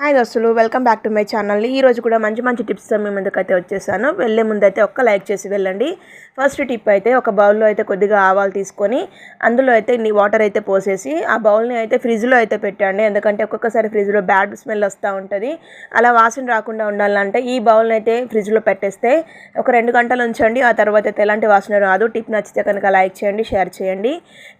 Hi దోస్తులు welcome back to my channel. ఈ రోజు కూడా మంచి మంచి టిప్స్తో మీ ముందుకైతే వచ్చేసాను. వెళ్ళే ముందైతే ఒక్క లైక్ చేసి వెళ్ళండి. ఫస్ట్ టిప్ అయితే ఒక బౌల్లో అయితే కొద్దిగా ఆవాలు తీసుకొని అందులో అయితే నీ వాటర్ అయితే పోసేసి ఆ బౌల్ని అయితే ఫ్రిడ్జ్లో అయితే పెట్టండి. ఎందుకంటే ఒక్కొక్కసారి ఫ్రిడ్జ్లో బ్యాడ్ స్మెల్ వస్తూ ఉంటుంది. అలా వాసన రాకుండా ఉండాలంటే ఈ బౌల్ని అయితే ఫ్రిడ్జ్లో పెట్టేస్తే ఒక రెండు గంటలు ఉంచండి. ఆ తర్వాత అయితే ఎలాంటి వాసన రాదు. టిప్ నచ్చితే కనుక లైక్ చేయండి షేర్ చేయండి.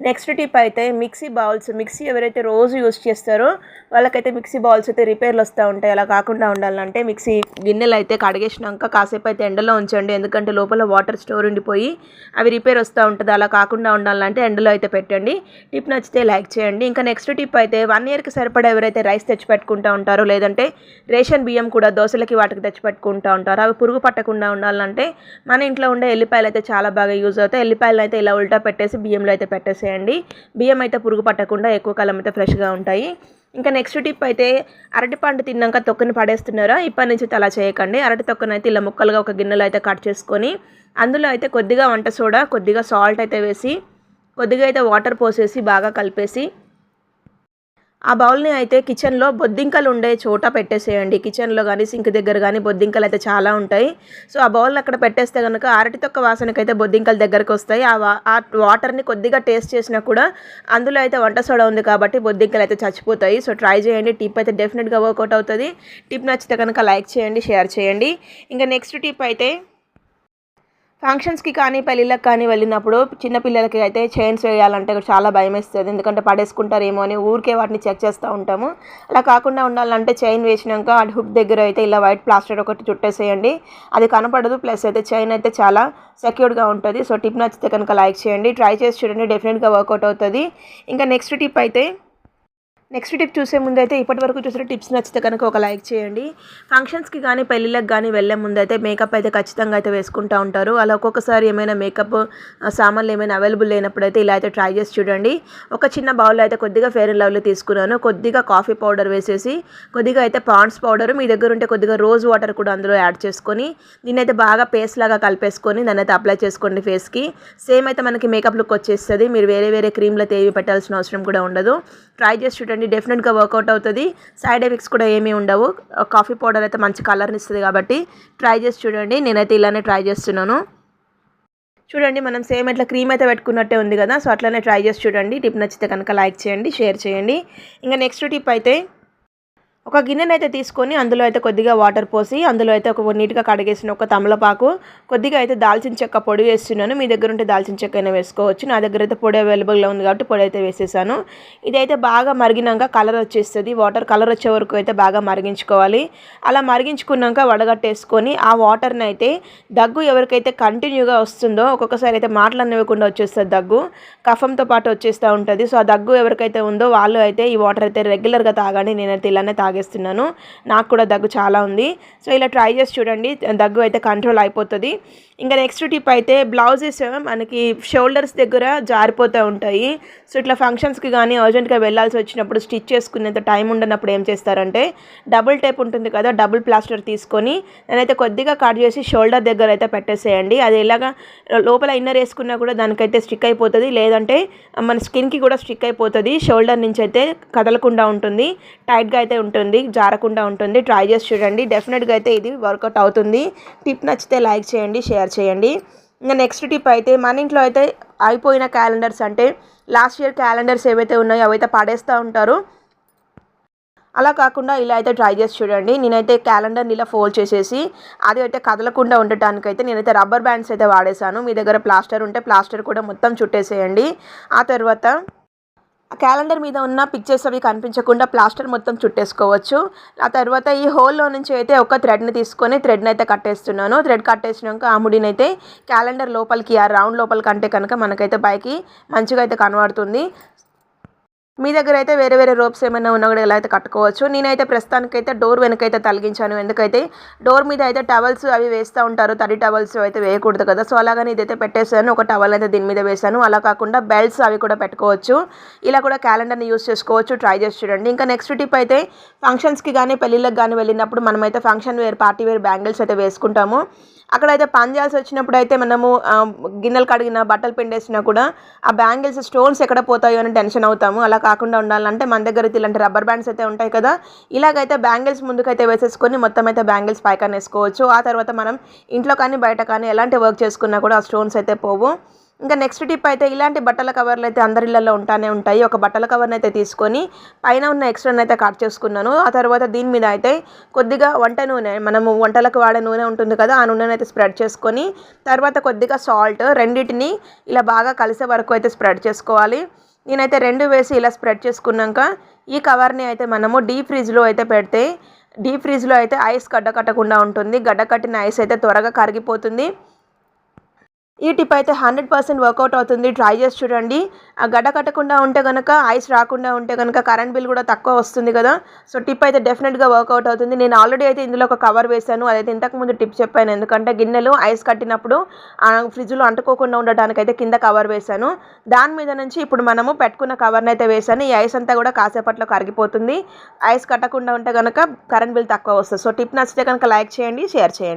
నెక్స్ట్ టిప్ అయితే మిక్సీ బౌల్స్ మిక్సీ ఎవరైతే రోజు యూస్ చేస్తారో వాళ్ళకైతే మిక్సీ బౌల్స్ అయితే రిపేర్ రిపేర్లు వస్తూ ఉంటాయి. అలా కాకుండా ఉండాలంటే మిక్సీ గిన్నెలు అయితే కడిగేసినాక కాసేపు అయితే ఎండలో ఉంచండి. ఎందుకంటే లోపల వాటర్ స్టోర్ ఉండిపోయి అవి రిపేర్ వస్తూ ఉంటుంది. అలా కాకుండా ఉండాలంటే ఎండలో అయితే పెట్టండి. టిప్ నచ్చితే లైక్ చేయండి. ఇంకా నెక్స్ట్ టిప్ అయితే వన్ ఇయర్కి సరిపడా ఎవరైతే రైస్ తెచ్చిపెట్టుకుంటూ ఉంటారో లేదంటే రేషన్ బియ్యం కూడా దోశలకి వాటికి తెచ్చిపెట్టుకుంటూ ఉంటారు అవి పురుగు పట్టకుండా ఉండాలంటే మన ఇంట్లో ఉండే ఎల్లిపాయలు అయితే చాలా బాగా యూజ్ అవుతాయి. ఎల్లిపాయలు అయితే ఇలా ఉల్టా పెట్టేసి బియ్యంలో అయితే పెట్టేసేయండి. బియ్యం అయితే పురుగు పట్టకుండా ఎక్కువ కాలం అయితే ఫ్రెష్గా ఉంటాయి. ఇంకా నెక్స్ట్ టిప్ అయితే అరటి పండు తిన్నాక తొక్కని పడేస్తున్నారా? ఇప్పటి నుంచి అలా చేయకండి. అరటి తొక్కను అయితే ఇలా ముక్కలుగా ఒక గిన్నెలో అయితే కట్ చేసుకొని అందులో అయితే కొద్దిగా వంట సోడా కొద్దిగా సాల్ట్ అయితే వేసి కొద్దిగా అయితే వాటర్ పోసేసి బాగా కలిపేసి ఆ బౌల్ని అయితే కిచెన్లో బొద్దింకలు ఉండే చోట పెట్టేసేయండి. కిచెన్లో కానీ సింక్ దగ్గర కానీ బొద్దింకలు అయితే చాలా ఉంటాయి. సో ఆ బౌల్ని అక్కడ పెట్టేస్తే కనుక అరటి తొక్క వాసనకైతే బొద్దింకలు దగ్గరకు వస్తాయి. ఆ ఆ వాటర్ని కొద్దిగా టేస్ట్ చేసినా కూడా అందులో అయితే వంట సోడా ఉంది కాబట్టి బొద్దింకలు అయితే చచ్చిపోతాయి. సో ట్రై చేయండి. టిప్ అయితే డెఫినెట్గా వర్కౌట్ అవుతుంది. టిప్ నచ్చితే కనుక లైక్ చేయండి షేర్ చేయండి. ఇంకా నెక్స్ట్ టిప్ అయితే ఫంక్షన్స్కి కానీ పెళ్ళిళ్ళకి కానీ వెళ్ళినప్పుడు చిన్నపిల్లలకి అయితే చైన్స్ వేయాలంటే చాలా భయం వేస్తుంది. ఎందుకంటే పడేసుకుంటారేమో అని ఊరికే వాటిని చెక్ చేస్తూ ఉంటాము. అలా కాకుండా ఉండాలంటే చైన్ వేసినాక ఆ హుక్ దగ్గర అయితే ఇలా వైట్ ప్లాస్టర్ ఒకటి చుట్టేసేయండి. అది కనపడదు. ప్లస్ అయితే చైన్ అయితే చాలా సెక్యూర్డ్గా ఉంటుంది. సో టిప్ నచ్చితే కనుక లైక్ చేయండి. ట్రై చేసి చూడండి. డెఫినెట్గా వర్కౌట్ అవుతుంది. ఇంకా నెక్స్ట్ టిప్ అయితే నెక్స్ట్ టిప్ చూసే ముందు అయితే ఇప్పటి వరకు చూసిన టిప్స్ నచ్చితే కనుక ఒక లైక్ చేయండి. ఫంక్షన్స్కి కానీ పెళ్ళిళ్ళకి కానీ వెళ్ళే ముందు అయితే మేకప్ అయితే ఖచ్చితంగా అయితే వేసుకుంటూ ఉంటారు. అలా ఒక్కొక్కసారి ఏమైనా మేకప్ సామాన్లు ఏమైనా అవైలబుల్ లేనప్పుడు అయితే ఇలా అయితే ట్రై చేసి చూడండి. ఒక చిన్న బౌల్లో అయితే కొద్దిగా ఫేర్ అండ్ లవ్లీ తీసుకున్నాను. కొద్దిగా కాఫీ పౌడర్ వేసేసి కొద్దిగా అయితే పాండ్స్ పౌడర్ మీ దగ్గర ఉంటే కొద్దిగా రోజ్ వాటర్ కూడా అందులో యాడ్ చేసుకొని దీన్ని అయితే బాగా పేస్ట్ లాగా కలిపేసుకొని దాన్ని అయితే అప్లై చేసుకోండి ఫేస్కి సేమ్ అయితే మనకి మేకప్ లుక్ వచ్చేస్తుంది. మీరు వేరే వేరే క్రీమ్లు అయితే ఏవి పెట్టాల్సిన అవసరం కూడా ఉండదు. ట్రై చేసి చూడండి. డెఫినెట్గా వర్కౌట్ అవుతుంది. సైడ్ ఎఫెక్ట్స్ కూడా ఏమీ ఉండవు. కాఫీ పౌడర్ అయితే మంచి కలర్ని ఇస్తుంది కాబట్టి ట్రై చేసి చూడండి. నేనైతే ఇలానే ట్రై చేస్తున్నాను. చూడండి మనం సేమ్ ఇట్లా క్రీమ్ అయితే పెట్టుకున్నట్టే ఉంది కదా సో అట్లనే ట్రై చేసి చూడండి. టిప్ నచ్చితే కనుక లైక్ చేయండి షేర్ చేయండి. ఇంకా నెక్స్ట్ టిప్ అయితే ఒక గిన్నెను అయితే తీసుకొని అందులో అయితే కొద్దిగా వాటర్ పోసి అందులో అయితే ఒక నీట్గా కడిగేసిన ఒక తమలపాకు కొద్దిగా అయితే దాల్చిన చెక్క పొడి వేస్తున్నాను. మీ దగ్గర ఉంటే దాల్చిన చెక్క అయినా వేసుకోవచ్చు. నా దగ్గర అయితే పొడి అవైలబుల్గా ఉంది కాబట్టి పొడి అయితే వేసేసాను. ఇదైతే బాగా మరిగినాక కలర్ వచ్చేస్తుంది. వాటర్ కలర్ వచ్చే వరకు అయితే బాగా మరిగించుకోవాలి. అలా మరిగించుకున్నాక వడగట్టేసుకొని ఆ వాటర్ని అయితే దగ్గు ఎవరికైతే కంటిన్యూగా వస్తుందో ఒక్కొక్కసారి అయితే మాటలు అనివ్వకుండా వచ్చేస్తుంది దగ్గు. కఫంతో పాటు వచ్చేస్తూ ఉంటుంది. సో ఆ దగ్గు ఎవరికైతే ఉందో వాళ్ళు అయితే ఈ వాటర్ అయితే రెగ్యులర్గా తాగండి. నేనైతే ఇలానే తాగేస్తున్నాను. నాకు కూడా దగ్గు చాలా ఉంది. సో ఇలా ట్రై చేసి చూడండి. దగ్గు అయితే కంట్రోల్ అయిపోతుంది. ఇంకా నెక్స్ట్ టిప్ అయితే బ్లౌజెస్ మనకి షోల్డర్స్ దగ్గర జారిపోతూ ఉంటాయి. సో ఇట్లా ఫంక్షన్స్కి కానీ అర్జెంట్గా వెళ్ళాల్సి వచ్చినప్పుడు స్టిచ్ చేసుకునేంత టైం ఉండనప్పుడు ఏం చేస్తారంటే డబుల్ టేప్ ఉంటుంది కదా డబుల్ ప్లాస్టర్ తీసుకొని నేనైతే కొద్దిగా కట్ చేసి షోల్డర్ దగ్గర అయితే పెట్టేసేయండి. అది ఎలాగా లోపల ఇన్నర్ వేసుకున్నా కూడా దానికైతే స్టిక్ అయిపోతుంది. లేదంటే మన స్కిన్కి కూడా స్టిక్ అయిపోతుంది. షోల్డర్ నుంచి అయితే కదలకుండా ఉంటుంది. టైట్గా అయితే ఉంటుంది. జారకుండా ఉంటుంది. ట్రై చేసి చూడండి. డెఫినెట్గా అయితే ఇది వర్కౌట్ అవుతుంది. టిప్ నచ్చితే లైక్ చేయండి షేర్ చేయండి. ఇంకా నెక్స్ట్ టిప్ అయితే మన ఇంట్లో అయితే అయిపోయిన క్యాలెండర్స్ అంటే లాస్ట్ ఇయర్ క్యాలెండర్స్ ఏవైతే ఉన్నాయో అవైతే పడేస్తూ ఉంటారు. అలా కాకుండా ఇలా అయితే ట్రై చేసి చూడండి. నేనైతే క్యాలెండర్ని ఇలా ఫోల్డ్ చేసేసి అది అయితే కదలకుండా ఉండటానికైతే నేనైతే రబ్బర్ బ్యాండ్స్ అయితే వాడేసాను మీ దగ్గర ప్లాస్టర్ ఉంటే ప్లాస్టర్ కూడా మొత్తం చుట్టేసేయండి. ఆ తర్వాత క్యాలెండర్ మీద ఉన్న పిక్చర్స్ అవి కనిపించకుండా ప్లాస్టర్ మొత్తం చుట్టేసుకోవచ్చు. ఆ తర్వాత ఈ హోల్లో నుంచి అయితే ఒక థ్రెడ్ని తీసుకొని థ్రెడ్ని అయితే కట్టేస్తున్నాను. థ్రెడ్ కట్టేసినాక ఆ ముడినైతే క్యాలెండర్ లోపలికి ఆ రౌండ్ లోపల కంటే కనుక మనకైతే పైకి మంచిగా అయితే కనబడుతుంది. మీ దగ్గర అయితే వేరే వేరే రోప్స్ ఏమైనా ఉన్నా కూడా ఇలా అయితే కట్టుకోవచ్చు? నేనైతే ప్రస్తుతానికైతే డోర్ వెనకైతే తలిగించాను. ఎందుకైతే డోర్ మీద అయితే టవల్స్ అవి వేస్తూ ఉంటారు. తడి టవల్స్ అయితే వేయకూడదు కదా. సో అలాగని ఇదైతే పెట్టేశాను. ఒక టవల్ అయితే దీని మీద వేశాను. అలా కాకుండా బెల్ట్స్ అవి కూడా పెట్టుకోవచ్చు. ఇలా కూడా క్యాలెండర్ని యూస్ చేసుకోవచ్చు. ట్రై చేసి చూడండి. ఇంకా నెక్స్ట్ టిప్ అయితే ఫంక్షన్స్కి కానీ పెళ్ళిళ్ళకి కానీ వెళ్ళినప్పుడు మనమైతే function wear party wear bangles అయితే వేసుకుంటాము. అక్కడైతే పని చేయాల్సి వచ్చినప్పుడు అయితే మనము గిన్నెలు కడిగిన బట్టలు పిండేసినా కూడా ఆ బ్యాంగిల్స్ స్టోన్స్ ఎక్కడ పోతాయో అని టెన్షన్ అవుతాము. అలా కాకుండా ఉండాలంటే మన దగ్గర ఇలాంటి రబ్బర్ బ్యాండ్స్ అయితే ఉంటాయి కదా. ఇలాగైతే బ్యాంగిల్స్ ముందుకైతే వేసేసుకొని మొత్తం అయితే బ్యాంగిల్స్ పైకని వేసుకోవచ్చు ఆ తర్వాత మనం ఇంట్లో కానీ బయట కానీ ఎలాంటి వర్క్ చేసుకున్నా కూడా ఆ స్టోన్స్ అయితే పోవు. ఇంకా నెక్స్ట్ టిప్ అయితే ఇలాంటి బట్టల కవర్లు అయితే అందరిళ్ళల్లో ఉంటానే ఉంటాయి. ఒక బట్టల కవర్ని అయితే తీసుకొని పైన ఉన్న ఎక్స్ట్రాని అయితే కట్ చేసుకున్నాను. ఆ తర్వాత దీని మీద అయితే కొద్దిగా వంట నూనె మనము వంటలకు వాడే నూనె ఉంటుంది కదా ఆ నూనెని అయితే స్ప్రెడ్ చేసుకొని తర్వాత కొద్దిగా సాల్ట్ రెండింటిని ఇలా బాగా కలిసే వరకు అయితే స్ప్రెడ్ చేసుకోవాలి. నేనైతే రెండు వేసి ఇలా స్ప్రెడ్ చేసుకున్నాక ఈ కవర్ని అయితే మనము డీప్ ఫ్రిడ్జ్లో అయితే పెడితే డీప్ ఫ్రిడ్జ్లో అయితే ఐస్ గడ్డ కట్టకుండా ఉంటుంది. గడ్డ కట్టిన ఐస్ అయితే త్వరగా కరిగిపోతుంది. ఈ టిప్ అయితే హండ్రెడ్ పర్సెంట్ వర్కౌట్ అవుతుంది. ట్రై చేసి చూడండి. ఆ గడ్డ కట్టకుండా ఉంటే కనుక ఐస్ రాకుండా ఉంటే కనుక కరెంట్ బిల్ కూడా తక్కువ వస్తుంది కదా. సో టిప్ అయితే డెఫినెట్గా వర్కౌట్ అవుతుంది. నేను ఆల్రెడీ అయితే ఇందులో ఒక కవర్ వేశాను. అదైతే ఇంతకుముందు టిప్ చెప్పాను. ఎందుకంటే గిన్నెలు ఐస్ కట్టినప్పుడు ఫ్రిడ్జ్లో అంటుకోకుండా ఉండటానికి అయితే కింద కవర్ వేశాను. దాని మీద నుంచి ఇప్పుడు మనము పెట్టుకున్న కవర్ని అయితే వేశాను. ఈ ఐస్ అంతా కూడా కాసేపట్లో కరిగిపోతుంది. ఐస్ కట్టకుండా ఉంటే కనుక కరెంట్ బిల్ తక్కువ వస్తుంది. సో టిప్ నచ్చితే కనుక లైక్ చేయండి షేర్ చేయండి.